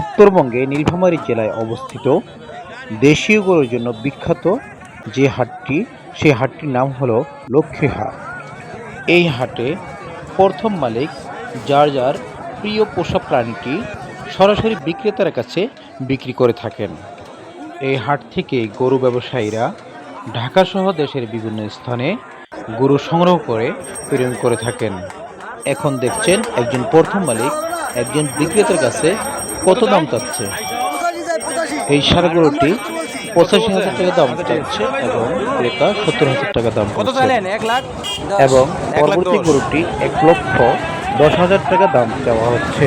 উত্তরবঙ্গে নীলফামারী জেলায় অবস্থিত দেশীয় গরুর জন্য বিখ্যাত যে হাটটি, সেই হাটটির নাম হলো লক্ষ্মী হাট। এই হাটে প্রথম মালিক, যার যার প্রিয় পোষা প্রাণীটি সরাসরি বিক্রেতার কাছে বিক্রি করে থাকেন। এই হাট থেকে গরু ব্যবসায়ীরা ঢাকাসহ দেশের বিভিন্ন স্থানে গরু সংগ্রহ করে প্রেরণ করে থাকেন। এখন দেখছেন একজন প্রথম মালিক, একজন বিক্রেতার কাছে কত দাম চাচ্ছে। এই সারগুলোটি গরুটি পঁচাশি হাজার টাকা দাম চাচ্ছে এবং ক্রেতা সত্তর হাজার টাকা দাম এবং পরবর্তী গরুটি এক লক্ষ দশ হাজার টাকা দাম দেওয়া হচ্ছে।